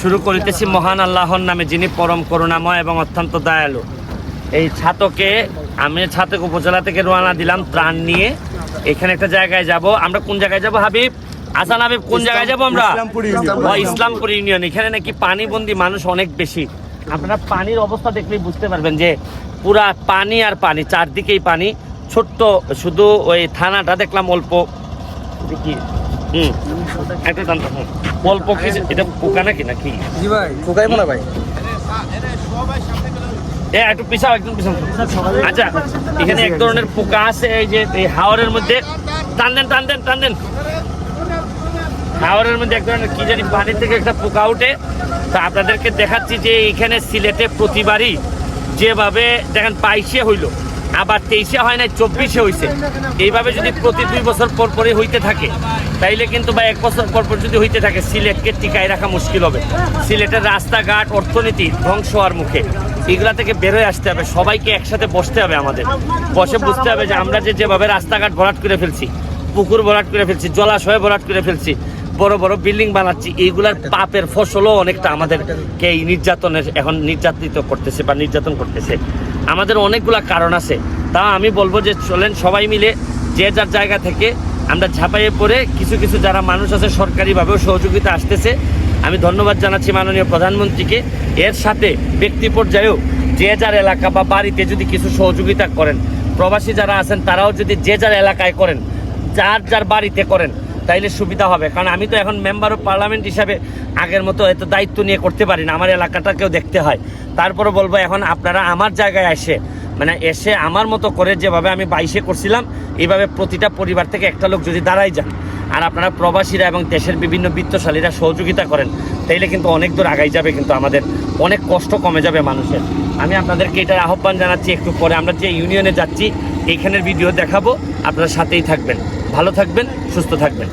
শুরু করিতেছি মহান আল্লাহর নামে যিনি পরম করুণাময় এবং অত্যন্ত দয়ালু। এই ছাতকে আমি ছাতক উপজেলা থেকে রওনা দিলাম ত্রাণ নিয়ে। এখানে একটা জায়গায় যাব। আমরা কোন জায়গায় যাব হাবিব? আসান হাবিব কোন জায়গায় যাব আমরা? ইসলামপুর ইউনিয়ন। ইসলামপুর ইউনিয়ন। এখানে নাকি পানিবন্দি মানুষ অনেক বেশি। আপনারা পানির অবস্থা দেখলেই বুঝতে পারবেন যে পুরা পানি আর পানি চারদিকেই পানি। ছোট্ট শুধু ওই থানাটা দেখলাম অল্প। দেখি হুম। একটা টান টান, হুম। অল্প কি এটা পোকা নাকি নাকি? জি ভাই। খোকাইবো না ভাই। এ একটু পিছাও একদম পিছাও। আচ্ছা এখানে এক ধরনের পোকা আছে এই যে এই হাওরের মধ্যে। টান দেন টান দেন টান দেন। হাওরের মধ্যে এক ধরনের কি জানি পানি থেকে একটা পোকা উঠে। তা আপনাদেরকে দেখাচ্ছি যে এখানে সিলেটে প্রতিবারই যেভাবে দেখেন বাইশে হইল। আবার তেইশে হয় না চব্বিশে হইছে। এইভাবে যদি প্রতি দুই বছর পর পরে হইতে থাকে, তাইলে কিন্তু বা এক বছর পর পর যদি হইতে থাকে, সিলেটকে টিকায় রাখা মুশকিল হবে। সিলেটের রাস্তাঘাট, অর্থনীতি ধ্বংস হওয়ার মুখে। এগুলা থেকে বেরোয় আসতে হবে। সবাইকে একসাথে বসতে হবে আমাদের। বসে বুঝতে হবে যে আমরা যে যেভাবে রাস্তাঘাট ভরাট করে ফেলছি, পুকুর ভরাট করে ফেলছি, জলাশয় ভরাট করে ফেলছি, বড় বড় বিল্ডিং বানাচ্ছি, এইগুলার পাপের ফসলও অনেকটা আমাদেরকে এই নির্যাতনের, এখন নির্যাতিত করতেছে বা নির্যাতন করতেছে। আমাদের অনেকগুলো কারণ আছে। তা আমি বলব যে চলেন সবাই মিলে যে যার জায়গা থেকে আমরা ঝাঁপাইয়ে পড়ে কিছু কিছু যারা মানুষ আছে সরকারিভাবেও সহযোগিতা আসতেছে। আমি ধন্যবাদ জানাচ্ছি মাননীয় প্রধানমন্ত্রীকে। এর সাথে ব্যক্তি পর্যায়েও যে যার এলাকা বা বাড়িতে যদি কিছু সহযোগিতা করেন, প্রবাসী যারা আছেন তারাও যদি যে যার এলাকায় করেন, যার যার বাড়িতে করেন, তাইলে সুবিধা হবে। কারণ আমি তো এখন মেম্বার অফ পার্লামেন্ট হিসাবে আগের মতো এত দায়িত্ব নিয়ে করতে পারি না। আমার এলাকাটাকেও দেখতে হয়। তারপরে বলব, এখন আপনারা আমার জায়গায় এসে মানে এসে আমার মতো করে যেভাবে আমি বাইশে করছিলাম, এইভাবে প্রতিটা পরিবার থেকে একটা লোক যদি দাঁড়াই যান, আর আপনারা প্রবাসীরা এবং দেশের বিভিন্ন বিত্তশালীরা সহযোগিতা করেন, তাইলে কিন্তু অনেক দূর আগাই যাবে কিন্তু আমাদের, অনেক কষ্ট কমে যাবে মানুষের। আমি আপনাদেরকে এটার আহ্বান জানাচ্ছি, একটু পরে আমরা যে ইউনিয়নে যাচ্ছি, এইখানের ভিডিও দেখাবো, আপনারা সাথেই থাকবেন। ভালো থাকবেন, সুস্থ থাকবেন।